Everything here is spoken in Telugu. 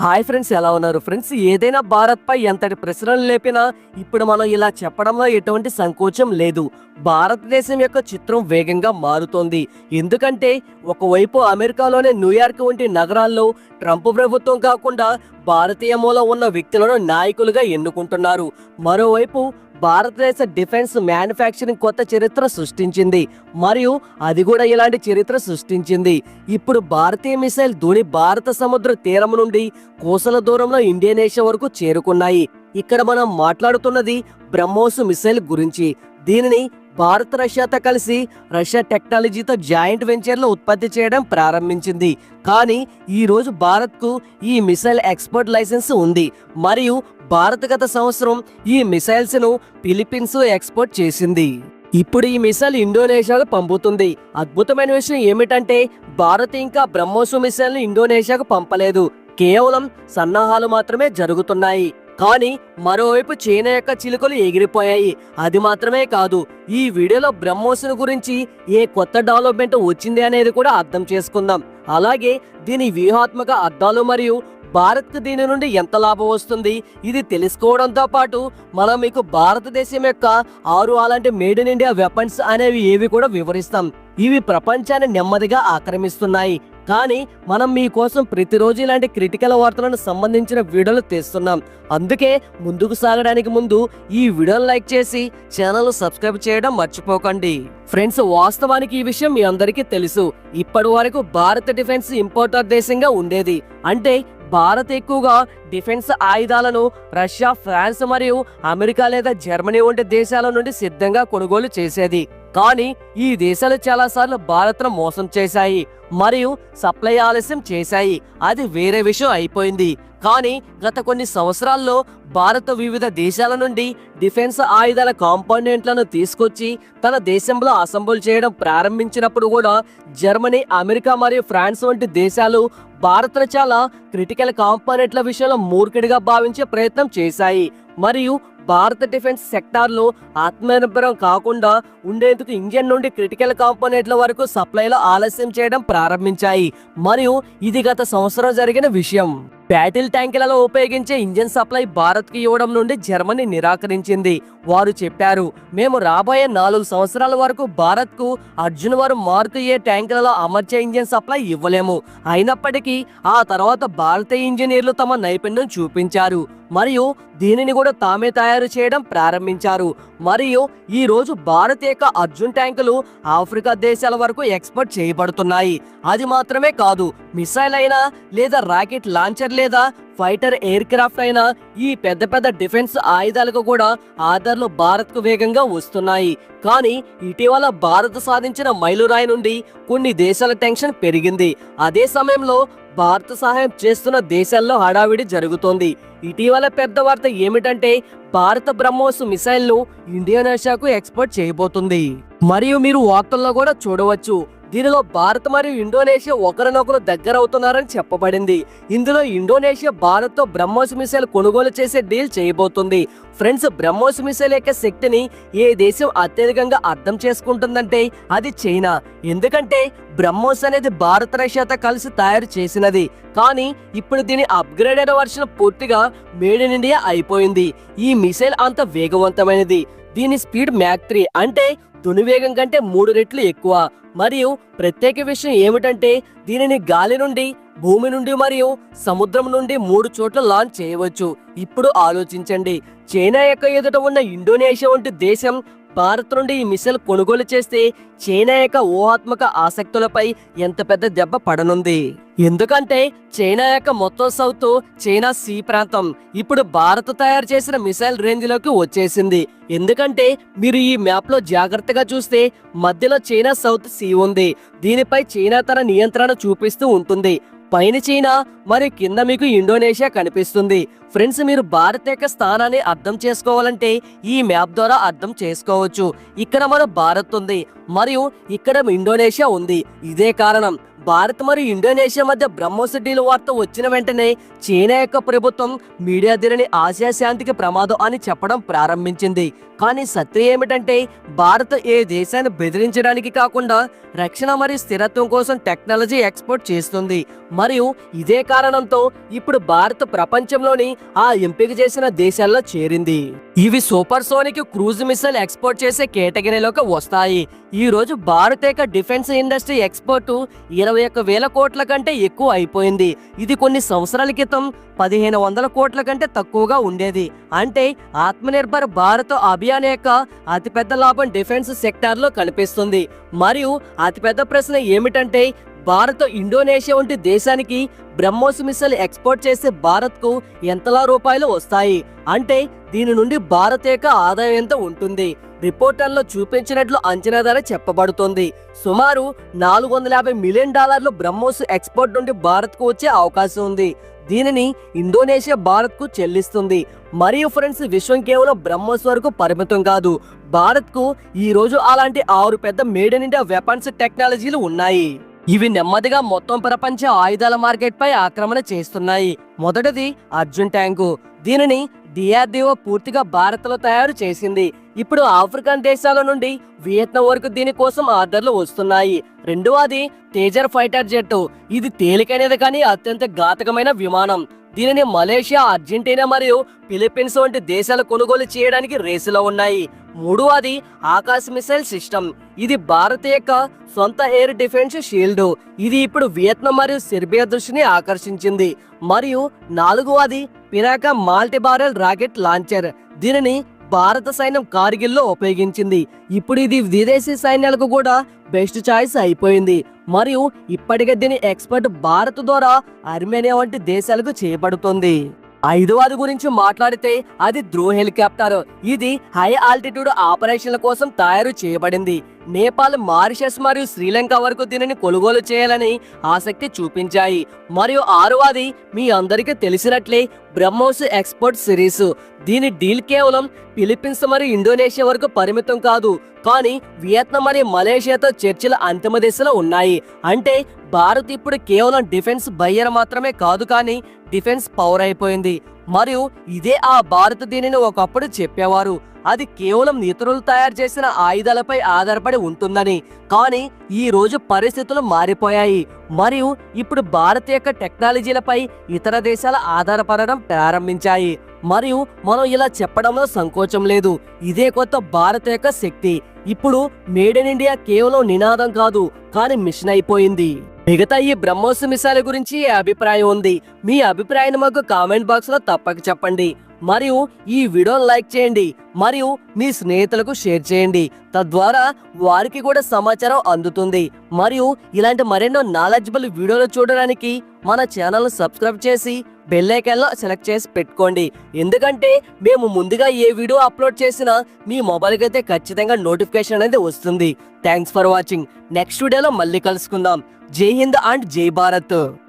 హాయ్ ఫ్రెండ్స్ ఎలా ఉన్నారు? ఫ్రెండ్స్ ఏదైనా భారత్పై ఎంతటి ప్రశ్నలు లేపినా ఇప్పుడు మనం ఇలా చెప్పడంలో ఎటువంటి సంకోచం లేదు. భారతదేశం యొక్క చిత్రం వేగంగా మారుతోంది. ఎందుకంటే ఒకవైపు అమెరికాలోనే న్యూయార్క్ వంటి నగరాల్లో ట్రంప్ ప్రభుత్వం కాకుండా భారతీయ మూలం ఉన్న వ్యక్తులను నాయకులుగా ఎన్నుకుంటున్నారు. మరోవైపు భారతదేశ డిఫెన్స్ మ్యానుఫ్యాక్చరింగ్ కొత్త చరిత్ర సృష్టించింది. మరియు అది కూడా ఇలాంటి చరిత్ర సృష్టించింది. ఇప్పుడు భారతీయ మిసైల్ ధోని భారత సముద్ర తీరం నుండి కోసల దూరంలో ఇండోనేషియా వరకు చేరుకున్నాయి. ఇక్కడ మనం మాట్లాడుతున్నది బ్రహ్మోస్ మిసైల్ గురించి. దీనిని భారత్ రష్యాతో కలిసి రష్యా టెక్నాలజీతో జాయింట్ వెంచర్లో ఉత్పత్తి చేయడం ప్రారంభించింది. కానీ ఈరోజు భారత్కు ఈ మిసైల్ ఎక్స్పోర్ట్ లైసెన్స్ ఉంది. మరియు భారత్ గత సంవత్సరం ఈ మిసైల్స్ను ఫిలిప్పీన్స్ ఎక్స్పోర్ట్ చేసింది. ఇప్పుడు ఈ మిసైల్ ఇండోనేషియాకు పంపుతుంది. అద్భుతమైన విషయం ఏమిటంటే భారత్ ఇంకా బ్రహ్మోస్ మిసైల్ను ఇండోనేషియాకు పంపలేదు. కేవలం సన్నాహాలు మాత్రమే జరుగుతున్నాయి. కానీ మరోవైపు చైనా యొక్క చిలుకలు ఎగిరిపోయాయి. అది మాత్రమే కాదు ఈ వీడియోలో బ్రహ్మోసును గురించి ఏ కొత్త డెవలప్మెంట్ వచ్చింది అనేది కూడా అర్థం చేసుకుందాం. అలాగే దీని వ్యూహాత్మక అర్థాలు మరియు భారత్ దీని నుండి ఎంత లాభం వస్తుంది ఇది తెలుసుకోవడంతో పాటు మనం మీకు భారతదేశం యొక్క ఆరు అలాంటి మేడ్ ఇన్ ఇండియా వెపన్స్ అనేవి ఏవి కూడా వివరిస్తాం. ఇవి ప్రపంచాన్ని నెమ్మదిగా ఆక్రమిస్తున్నాయి. కానీ మనం మీకోసం ప్రతిరోజు ఇలాంటి క్రిటికల్ వార్తలను సంబంధించిన వీడియోలు తెస్తున్నాం. అందుకే ముందుకు సాగడానికి ముందు ఈ వీడియోను లైక్ చేసి ఛానల్ సబ్స్క్రైబ్ చేయడం మర్చిపోకండి. ఫ్రెండ్స్ వాస్తవానికి ఈ విషయం మీ అందరికీ తెలుసు. ఇప్పటి వరకు భారత డిఫెన్స్ ఇంపోర్టర్ దేశంగా ఉండేది. అంటే భారత్ ఎక్కువగా డిఫెన్స్ ఆయుధాలను రష్యా ఫ్రాన్స్ మరియు అమెరికా లేదా జర్మనీ వంటి దేశాల నుండి సిద్ధంగా కొనుగోలు చేసేది. కానీ ఈ దేశాలు చాలాసార్లు భారత్ను మోసం చేశాయి మరియు సప్లై ఆలస్యం చేశాయి. అది వేరే విషయం అయిపోయింది. కానీ గత కొన్ని సంవత్సరాల్లో భారత్ వివిధ దేశాల నుండి డిఫెన్స్ ఆయుధాల కాంపోనెంట్లను తీసుకొచ్చి తన దేశంలో అసెంబుల్ చేయడం ప్రారంభించినప్పుడు కూడా జర్మనీ అమెరికా మరియు ఫ్రాన్స్ వంటి దేశాలు భారత్ను చాలా క్రిటికల్ కాంపోనెంట్ల విషయంలో మూర్ఖుడిగా భావించే ప్రయత్నం చేశాయి. మరియు భారత డిఫెన్స్ సెక్టార్లో ఆత్మనిర్భరం కాకుండా ఉండేందుకు ఇంజన్ నుండి క్రిటికల్ కాంపోనెంట్ల వరకు సప్లైలో ఆలస్యం చేయడం ప్రారంభించాయి. మరియు ఇది గత సంవత్సరం జరిగిన విషయం. బ్యాటిల్ ట్యాంకులలో ఉపయోగించే ఇంజన్ సప్లై భారత్కి ఇవ్వడం నుండి జర్మనీ నిరాకరించింది. వారు చెప్పారు మేము రాబోయే నాలుగు సంవత్సరాల వరకు భారత్కు అర్జున్ వారు మారుతూ ఏ ట్యాంకులలో అమర్చే ఇంజన్ సప్లై ఇవ్వలేము. అయినప్పటికీ ఆ తర్వాత భారతీయ ఇంజనీర్లు తమ నైపుణ్యం చూపించారు. మరియు దీనిని కూడా తామే తయారు చేయడం ప్రారంభించారు. మరియు ఈ రోజు భారత్ యొక్క అర్జున్ ట్యాంకులు ఆఫ్రికా దేశాల వరకు ఎక్స్పోర్ట్ చేయబడుతున్నాయి. అది మాత్రమే కాదు మిసైల్ అయినా లేదా రాకెట్ లాంచర్ లేదా ఫైటర్ ఎయిర్ క్రాఫ్ట్ అయినా ఈ పెద్ద పెద్ద డిఫెన్స్ ఆయుధాలకు కూడా ఆధార్లు భారత్కు వేగంగా వస్తున్నాయి. కానీ ఇటీవల భారత్ సాధించిన మైలురాయి నుండి కొన్ని దేశాల టెన్షన్ పెరిగింది. అదే సమయంలో భారత్ సహాయం చేస్తున్న దేశాల్లో హడావిడి జరుగుతోంది. ఇటీవల పెద్ద వార్త ఏమిటంటే భారత బ్రహ్మోస్ మిసైల్ను ఇండోనేషియాకు ఎక్స్పోర్ట్ చేయబోతుంది. మరియు మీరు వార్తల్లో కూడా చూడవచ్చు. దీనిలో భారత్ మరియు ఇండోనేషియా ఒకరినొకరు దగ్గర అవుతున్నారని చెప్పబడింది. ఇందులో ఇండోనేషియా భారత్తో బ్రహ్మోస్ మిసైల్ కొనుగోలు చేసే డీల్ చేయబోతుంది. ఫ్రెండ్స్ బ్రహ్మోస్ మిసైల్ యొక్క శక్తిని ఏ దేశం అత్యధికంగా అర్థం చేసుకుంటుందంటే అది చైనా. ఎందుకంటే బ్రహ్మోస్ అనేది భారత రష్యాతో కలిసి తయారు చేసినది. కానీ ఇప్పుడు దీని అప్గ్రేడెడ్ వర్షన్ పూర్తిగా మేడ్ ఇన్ ఇండియా అయిపోయింది. ఈ మిసైల్ అంత వేగవంతమైనది. దీని స్పీడ్ మ్యాక్ త్రీ అంటే తుని వేగం కంటే మూడు రెట్లు ఎక్కువ. మరియు ప్రత్యేక విషయం ఏమిటంటే దీనిని గాలి నుండి భూమి నుండి మరియు సముద్రం నుండి మూడు చోట్ల లాంచ్ చేయవచ్చు. ఇప్పుడు ఆలోచించండి. చైనా యొక్క ఎదుట ఉన్న ఇండోనేషియా వంటి దేశం భారత్ నుండి ఈ మిసైల్ కొనుగోలు చేస్తే చైనా యొక్క ఊహాత్మక ఆసక్తులపై ఎంత పెద్ద దెబ్బ పడనుంది? ఎందుకంటే చైనా యొక్క మొత్తం సౌత్ చైనా సీ ప్రాంతం ఇప్పుడు భారత్ తయారు చేసిన మిసైల్ రేంజ్లోకి వచ్చేసింది. ఎందుకంటే మీరు ఈ మ్యాప్లో జాగ్రత్తగా చూస్తే మధ్యలో చైనా సౌత్ సీ ఉంది. దీనిపై చైనా తన నియంత్రణ చూపిస్తూ ఉంటుంది. పైన చైనా మరి కింద మీకు ఇండోనేషియా కనిపిస్తుంది. ఫ్రెండ్స్ మీరు భారత్ యొక్క స్థానాన్ని అర్థం చేసుకోవాలంటే ఈ మ్యాప్ ద్వారా అర్థం చేసుకోవచ్చు. ఇక్కడ మన భారత్ ఉంది. మరియు ఇక్కడ ఇండోనేషియా ఉంది. ఇదే కారణం. భారత్ మరియు ఇండోనేషియా మధ్య బ్రహ్మోస్ డీల్ వార్త వచ్చిన వెంటనే చైనా యొక్క ప్రభుత్వం మీడియా ధీరని ఆసియా శాంతికి ప్రమాదం అని చెప్పడం ప్రారంభించింది. కానీ సత్యం ఏమిటంటే భారత్ ఏ దేశాన్ని బెదిరించడానికి కాకుండా రక్షణ మరియు స్థిరత్వం కోసం టెక్నాలజీ ఎక్స్పోర్ట్ చేస్తుంది. మరియు ఇదే కారణంతో ఇప్పుడు భారత్ ప్రపంచంలోని ఆ ఎంపిక చేసిన దేశాల్లో చేరింది. ఇవి supersonic cruise missile export చేసే కేటగిరీలోకి వస్తాయి. ఈ రోజు భారత యొక్క డిఫెన్స్ ఇండస్ట్రీ ఎక్స్పోర్ట్ ఇరవై ఒక్క వేల కోట్ల కంటే ఎక్కువ అయిపోయింది. ఇది కొన్ని సంవత్సరాల క్రితం పదిహేను వందల కోట్ల కంటే తక్కువగా ఉండేది. అంటే ఆత్మనిర్భర్ భారత్ అభియాన్ యొక్క అతిపెద్ద లాభం డిఫెన్స్ సెక్టార్లో కనిపిస్తుంది. మరియు అతిపెద్ద ప్రశ్న ఏమిటంటే భారత్ ఇండోనేషియా వంటి దేశానికి బ్రహ్మోస్ మిసైల్ ఎక్స్పోర్ట్ చేసే భారత్కు ఎంతలా రూపాయలు వస్తాయి? అంటే దీని నుండి భారత్ యొక్క ఆదాయం ఎంత ఉంటుంది? రిపోర్టర్లో చూపించినట్లు అంచనా ధర చెప్పబడుతోంది. సుమారు నాలుగు వందల యాభై మిలియన్ డాలర్లు బ్రహ్మోస్ ఎక్స్పోర్ట్ నుండి భారత్కు వచ్చే అవకాశం ఉంది. దీనిని ఇండోనేషియా భారత్కు చెల్లిస్తుంది. మరియు ఫ్రెండ్స్ విశ్వం కేవలం బ్రహ్మోస్ వరకు పరిమితం కాదు. భారత్కు ఈరోజు ఈ రోజు అలాంటి ఆరు పెద్ద మేడ్ ఇన్ ఇండియా వెపన్స్ టెక్నాలజీలు ఉన్నాయి. ఇవి నెమ్మదిగా మొత్తం ప్రపంచ ఆయుధాల మార్కెట్పై ఆక్రమణ చేస్తున్నాయి. మొదటిది అర్జున్ ట్యాంకు. దీనిని డిఆర్డిఓ పూర్తిగా భారత్లో తయారు చేసింది. ఇప్పుడు ఆఫ్రికన్ దేశాల నుండి వియత్నాం వరకు దీనికోసం ఆర్డర్లు వస్తున్నాయి. రెండవది తేజర్ ఫైటర్ జెట్ ఇది తేలికైనది కానీ అత్యంత ఘాతకమైన విమానం. దీనిని మలేషియా అర్జెంటీనా మరియు ఫిలిప్పీన్స్ వంటి దేశాలు కొనుగోలు చేయడానికి రేసులో ఉన్నాయి. మూడవది ఆకాశ మిసైల్ సిస్టమ్. ఇది భారత్ యొక్క సొంత ఎయిర్ డిఫెన్స్ షీల్డ్. ఇది ఇప్పుడు వియత్నాం మరియు సెర్బియా దృష్టిని ఆకర్షించింది. మరియు నాలుగవది Pinaka multi barrel rocket launcher. దీనిని భారత సైన్యం కార్గిల్లో ఉపయోగించింది. ఇప్పుడు ఇది విదేశీ సైన్యాలకు కూడా బెస్ట్ చాయిస్ అయిపోయింది. మరియు ఇప్పటికే దీని ఎక్స్పర్ట్ భారత్ ద్వారా అర్మేనియా వంటి దేశాలకు చేపడుతుంది. ఐదవది గురించి మాట్లాడితే అది ధ్రువ హెలికాప్టర్. ఇది హై ఆల్టిట్యూడ్ ఆపరేషన్ల కోసం తయారు చేయబడింది. నేపాల్ మారిషస్ మరియు శ్రీలంక వరకు దీనిని కొనుగోలు చేయాలని ఆసక్తి చూపించాయి. మరియు ఆరవది మీ అందరికీ తెలిసినట్లే బ్రహ్మోస్ ఎక్స్పోర్ట్ సిరీస్. దీని డీల్ కేవలం ఫిలిప్పీన్స్ మరియు ఇండోనేషియా వరకు పరిమితం కాదు. కానీ వియత్నాం మరియు మలేషియాతో చర్చలు అంతిమ దిశలో ఉన్నాయి. అంటే భారత్ ఇప్పుడు కేవలం డిఫెన్స్ బయ్యర్ మాత్రమే కాదు కానీ డిఫెన్స్ పవర్ అయిపోయింది మరియు ఇదే ఆ భారత్ దీనిని ఒకప్పుడు చెప్పేవారు. అది కేవలం ఇతరులు తయారు చేసిన ఆయుధాలపై ఆధారపడి ఉంటుందని. కానీ ఈ రోజు పరిస్థితులు మారిపోయాయి. మరియు ఇప్పుడు భారత్ యొక్క టెక్నాలజీలపై ఇతర దేశాలు ఆధారపడడం ప్రారంభించాయి. మరియు మనం ఇలా చెప్పడంలో సంకోచం లేదు. ఇదే కొత్త భారత్ యొక్క శక్తి. ఇప్పుడు మేడ్ ఇన్ ఇండియా కేవలం నినాదం కాదు కానీ మిషన్ అయిపోయింది. మిగతా ఈ బ్రహ్మోస్ మిసాల గురించి అభిప్రాయం ఉంది? మీ అభిప్రాయాన్ని మాకు కామెంట్ బాక్స్లో తప్పక చెప్పండి. మరియు ఈ వీడియోను లైక్ చేయండి మరియు మీ స్నేహితులకు షేర్ చేయండి. తద్వారా వారికి కూడా సమాచారం అందుతుంది. మరియు ఇలాంటి మరెన్నో నాలెడ్జబుల్ వీడియోలు చూడడానికి మన ఛానల్ సబ్స్క్రైబ్ చేసి బెల్ సెలెక్ట్ చేసి పెట్టుకోండి. ఎందుకంటే మేము ముందుగా ఏ వీడియో అప్లోడ్ చేసినా మీ మొబైల్కి అయితే ఖచ్చితంగా నోటిఫికేషన్ అనేది వస్తుంది. థ్యాంక్స్ ఫర్ వాచింగ్ నెక్స్ట్ వీడియోలో మళ్ళీ కలుసుకుందాం. జై హింద్ అండ్ జై భారత్.